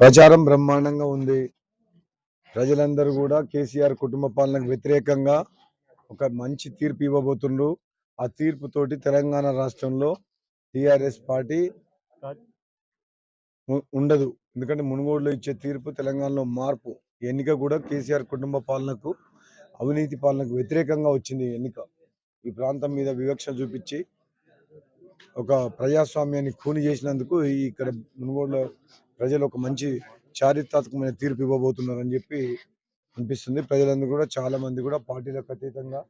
ప్రచారం బ్రహ్మాండంగా ఉంది. ప్రజలందరూ కూడా కేసీఆర్ కుటుంబ పాలనకు వ్యతిరేకంగా ఒక మంచి తీర్పు ఇవ్వబోతుండ్రు. ఆ తీర్పుతోటి తెలంగాణ రాష్ట్రంలో టిఆర్ఎస్ పార్టీ ఉండదు. ఎందుకంటే మునుగోడులో ఇచ్చే తీర్పు తెలంగాణలో మార్పు ఎన్నిక కూడా కేసీఆర్ కుటుంబ పాలనకు అవినీతి పాలనకు వ్యతిరేకంగా వచ్చింది ఎన్నిక. ఈ ప్రాంతం మీద వివక్ష చూపించి ఒక ప్రజాస్వామ్యాన్ని ఖూని చేసినందుకు ఈ ఇక్కడ మునుగోడులో ప్రజలు ఒక మంచి చారిత్రాత్మకమైన తీర్పు ఇవ్వబోతున్నారని చెప్పి అనిపిస్తుంది. ప్రజలందరూ కూడా చాలా మంది కూడా పార్టీలకు అతీతంగా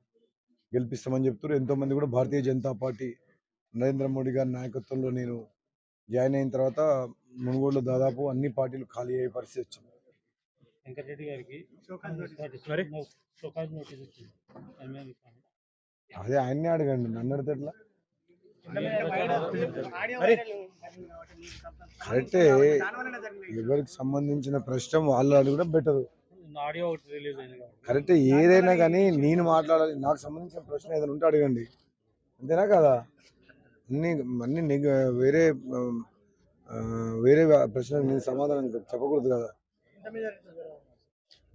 గెలిపిస్తామని చెప్తున్నారు. ఎంతో మంది కూడా భారతీయ జనతా పార్టీ నరేంద్ర మోడీ గారి నాయకత్వంలో నేను జాయిన్ అయిన తర్వాత మునుగోడులో దాదాపు అన్ని పార్టీలు ఖాళీ అయ్యే పరిస్థితి వచ్చింది. వెంకటరెడ్డి గారికి. అదే ఆయన్నే అడగండి నన్ను మరి కరెక్టే. ఎవరికి సంబంధించిన ప్రశ్న వాళ్ళు బెటర్. రిలీజ్ అయింది కాబట్టి. కరెక్టే. ఏదైనా కానీ నేను మాట్లాడాలి నాకు సంబంధించిన ప్రశ్న ఏదైనా ఉంటే అడగండి. అంతేనా కదా? అన్ని అన్ని వేరే వేరే ప్రశ్నలకు నేను సమాధానం చెప్పకూడదు కదా.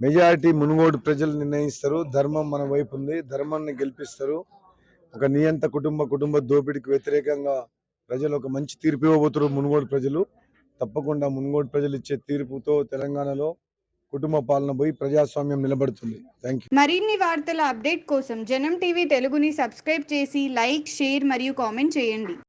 మెజారిటీ మునుగోడు ప్రజలు నిర్ణయిస్తారు ధర్మం మన వైపు ఉంది ధర్మాన్ని గెలిపిస్తారు. ఒక నియంత కుటుంబ కుటుంబ దోపిడీకి వ్యతిరేకంగా ప్రజలు ఒక మంచి తీర్పు ఇవ్వబోతున్నారు మునుగోడు ప్రజలు. తప్పకుండా మునుగోడు ప్రజలు ఇచ్చే తీర్పుతో తెలంగాణలో కుటుంబ పాలన పోయి ప్రజాస్వామ్యం నిలబడుతుంది. థ్యాంక్ యూ మరిన్ని వార్తల అప్డేట్ కోసం జనం టీవీ తెలుగుని సబ్స్క్రైబ్ చేసి లైక్ షేర్ మరియు కామెంట్ చేయండి.